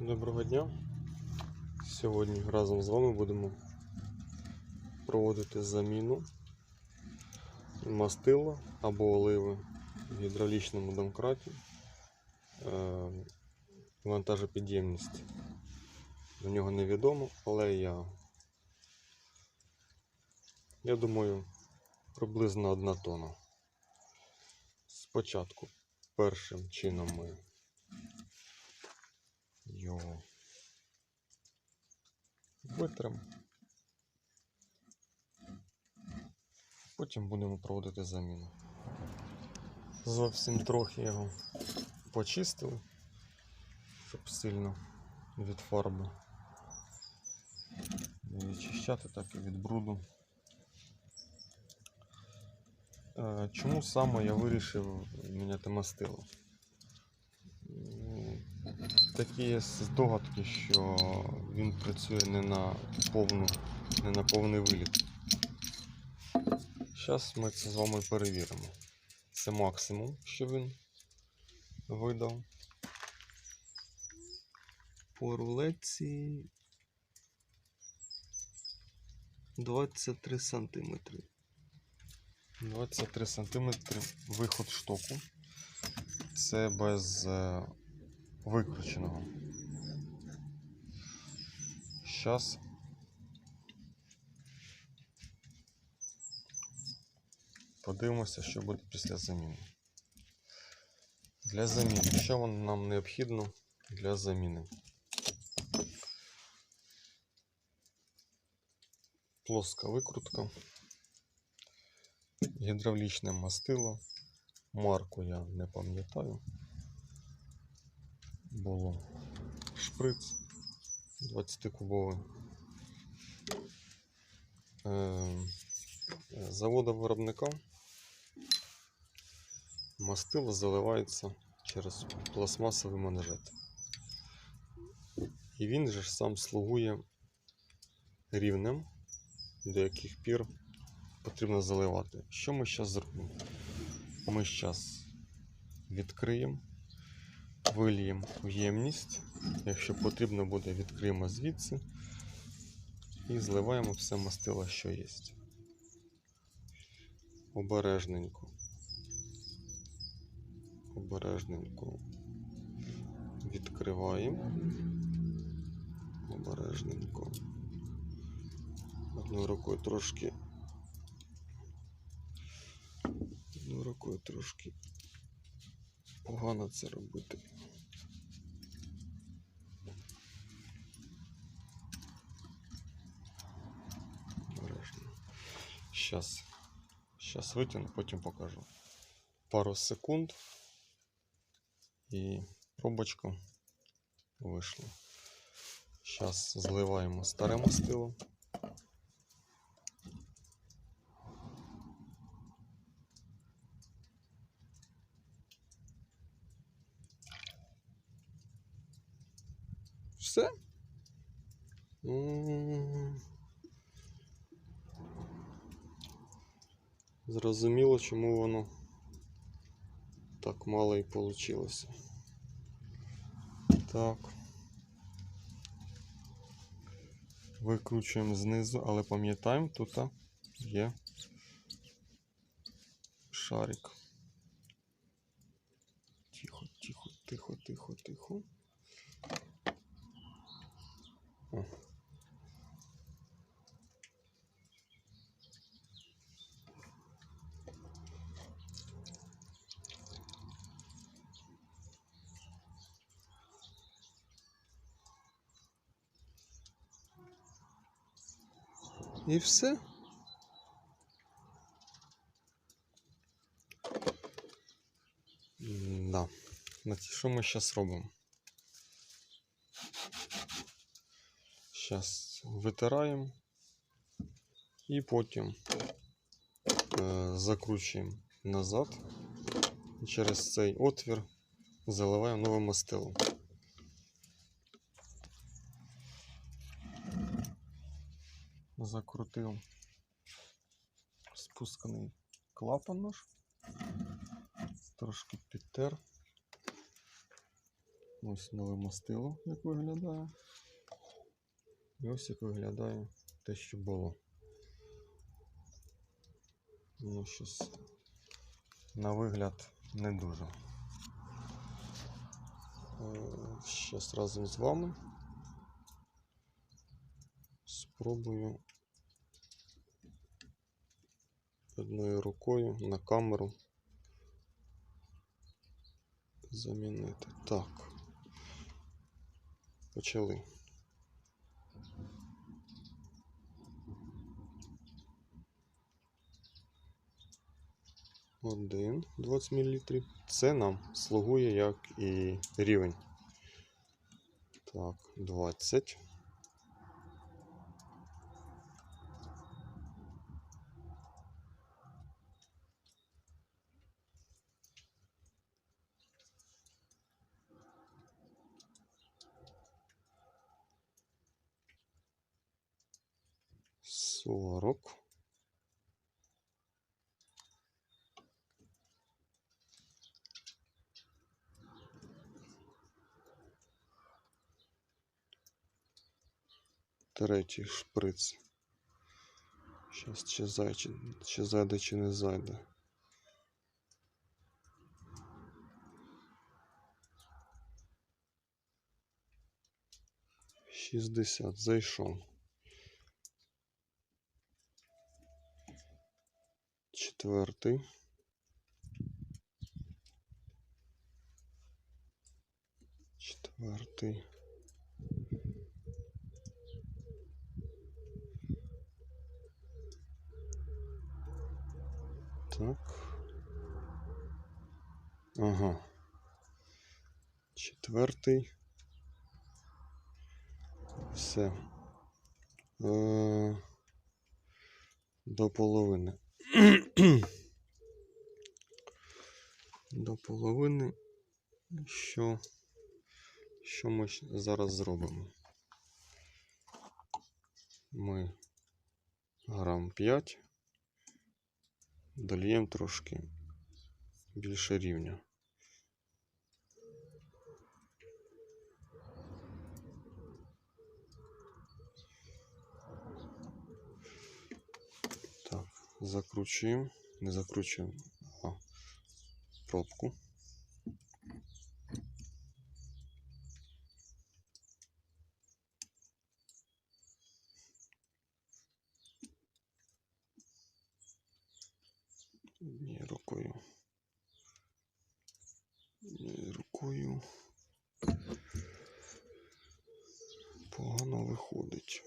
Доброго дня. Сьогодні разом з вами будемо проводити заміну мастила або оливи в гідравлічному домкраті. Е, Вантажопідємність до нього невідомо, але я, я думаю, приблизно одна тона. Спочатку першим чином ми його витримо. Потім будемо проводити заміну. Зовсім трохи його почистили, щоб сильно від фарби не відчищати, так і від бруду. Е, Чому саме я вирішив міняти мастило? Такі здогадки, що він працює не на повну, не на повний виліт. Зараз ми це з вами перевіримо. Це максимум, що він видав. По рулетці 23 сантиметри. 23 сантиметри виход штоку. Це без е, викрученого. Зараз подивимося, що буде після заміни. Для заміни. Що нам необхідно для заміни? Плоска викрутка, гідравлічне мастило. Марку я не пам'ятаю. Було шприц 20-кубовий. Е, Завода виробника мастило заливається через пластмасовий манжет. І він же ж сам слугує рівнем, до яких пір потрібно заливати. Що ми зараз зробимо? Ми зараз відкриємо, виліємо в ємність. Якщо потрібно буде, відкриємо звідси і зливаємо все мастило, що є. Обережненько. Обережненько відкриваємо. Обережненько. Одною рукою трошки. Одною рукою трошки погано це робити. Щас. Щас витягну, потім покажу. Пару секунд. І пробочка вийшла. Зараз зливаємо старе мастило. Все? Зрозуміло, чому воно так мало і вийшло. Так. Викручуємо знизу, але пам'ятаємо, тут є шарик. Тихо, тихо, тихо, тихо, тихо. І все. Да. Значить, що ми зараз робимо? Зараз витираємо і потім е, закручуємо назад. І через цей отвір заливаємо нове мастило. Закрутив спусканий клапан наш. Трошки підтер. Ось нове мастило, як виглядає. І ось як виглядає те, що було. Ну, щось на вигляд не дуже. Зараз разом з вами спробую одною рукою на камеру замінити. Так. Почали. Один 20 мл. Це нам слугує як і рівень. Так, 20. Сорок. Третій шприц. Щас чи зайде, чи зайде, чи не зайде. Шістдесят зайшов. Четвертий. Четвертий. Так. Ага. Четвертий. Все. Е, До половини. До половини. Що, що ми зараз зробимо? Ми грам 5 дольємо трошки більше рівня. Так, закручуємо, не закручуємо, а пробку. Однією рукою. Однією рукою. Погано виходить.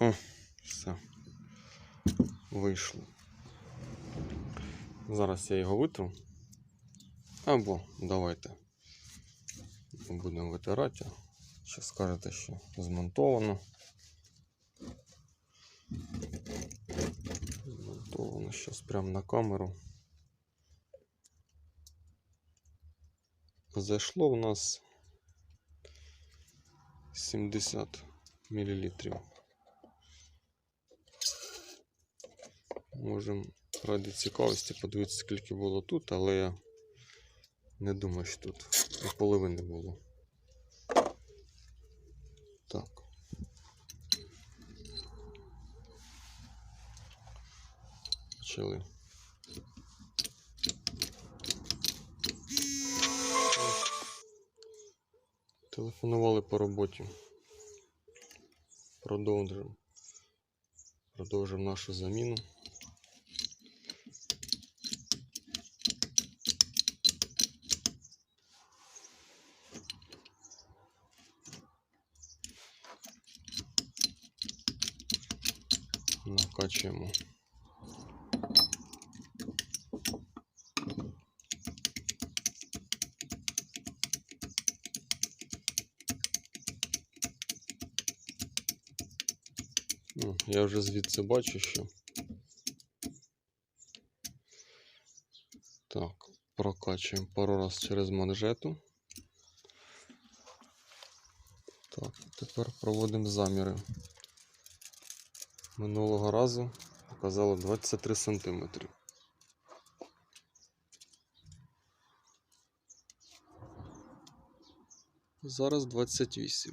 О, все. Вийшло. Зараз я його витру. Або давайте будемо витирати. Ще скажете, що змонтовано. Змонтовано зараз прямо на камеру. Зайшло у нас 70 мл. Можемо ради цікавості подивитися, скільки було тут, але я не думаю, що тут і половини було. Так. Почали. Телефонували по роботі. Продовжимо. Продовжимо нашу заміну. Накачуємо. Ну, я вже звідси бачу, що. Так, прокачуємо пару раз через манжету. Так, тепер проводимо заміри. Минулого разу показало 23 сантиметри. Зараз 28.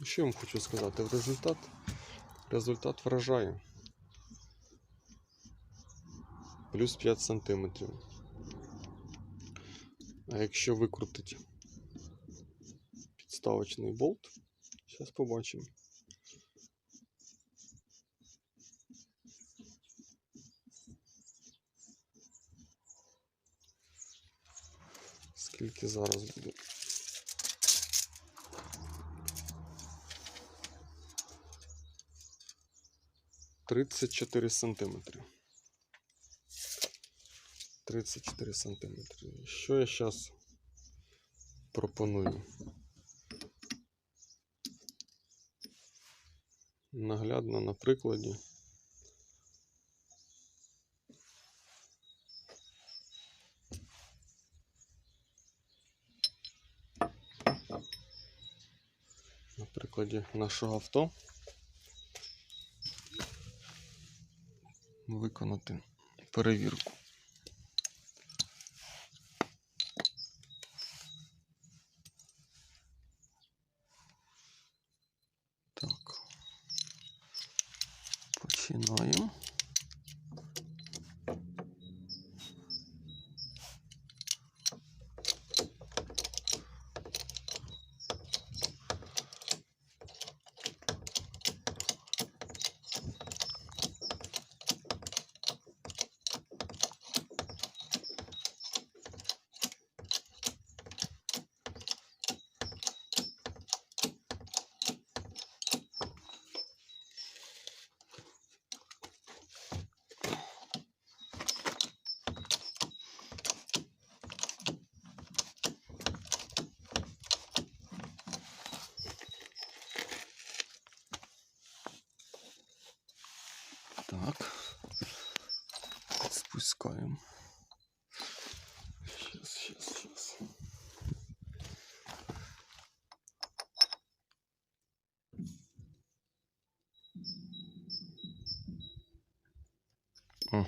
Ну, Що я вам хочу сказати? Результат, результат вражає. Плюс 5 сантиметрів. А якщо викрутити підставочний болт, зараз побачимо. Скільки зараз буде? Тридцять чотири сантиметри. 34 сантиметри. Що я зараз пропоную? Наглядно на прикладі. На нашого авто виконати перевірку. Так. Починаємо. Так. Спускаем. Сейчас, сейчас, сейчас. О.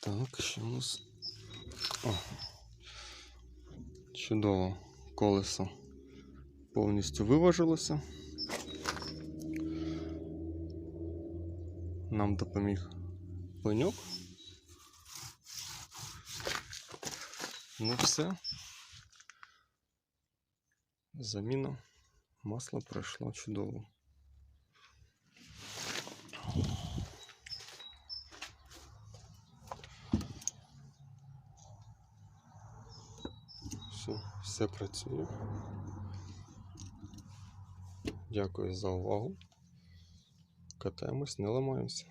Так, що у нас? О. Чудово, колесо повністю виважилося. Нам допоміг пеньок. Ну все. Заміна масла пройшла чудово. Все, все працює. Дякую за увагу. Катаємось, не ламаємося.